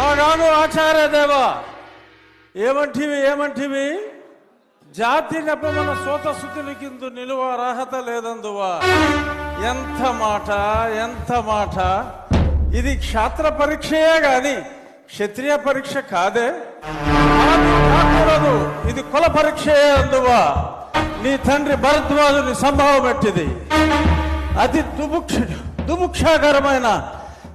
ఆగాగు ఆచార్య దేవా ఏమంటివి ఏమంటివి? జాతి నెపమన సోత శుద్ధులకిందు నిలువ అర్హత లేదందువా? ఎంత మాట ఎంత మాట. ఇది క్షాత్ర పరీక్షయే గాని క్షత్రియ పరీక్ష కాదే. కాకూడదు ఇది కుల పరీక్షయే అందువా. నీ తండ్రి భరద్వాజుని సంభావం పెట్టింది అతి దుముక్ష దుముక్షాకరమైన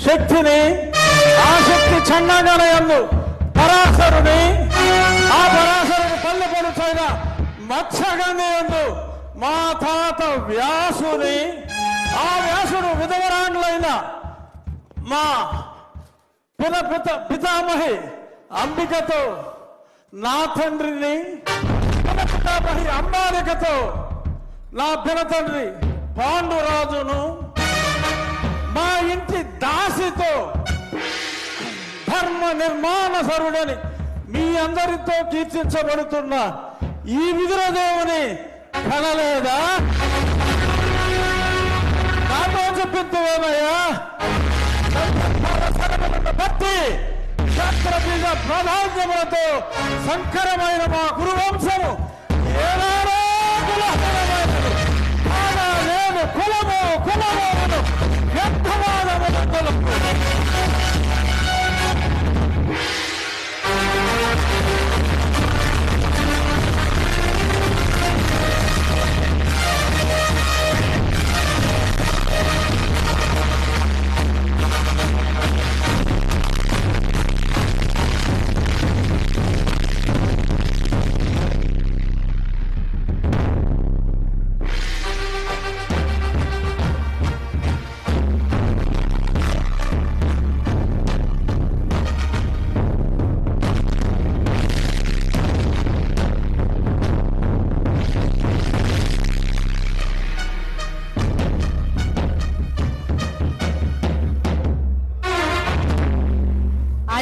శక్తిని ఆ శక్తి చండాగణయందు పరాశరుని ఆ పరాశరుని పల్లె పడుచైన మత్స్యగంధి మా తాత వ్యాసుని ఆ వ్యాసుడు విధవరాండ్లైన మా పిత పిత పితామహి అంబికతో నా తండ్రిని పితామహి అంబాలికతో నా పినతండ్రి పాండురాజును మా ఇంటి దాసితో ధర్మ నిర్మాణ సరుడని మీ అందరితో కీర్తించబడుతున్న ఈ విదురదేవుని కనలేదా? నాతో చెప్పిందేమయ్యా భక్తి శాస్త్ర ప్రాధాన్యములతో సంకరమైన మా గురువంశము ఏడాది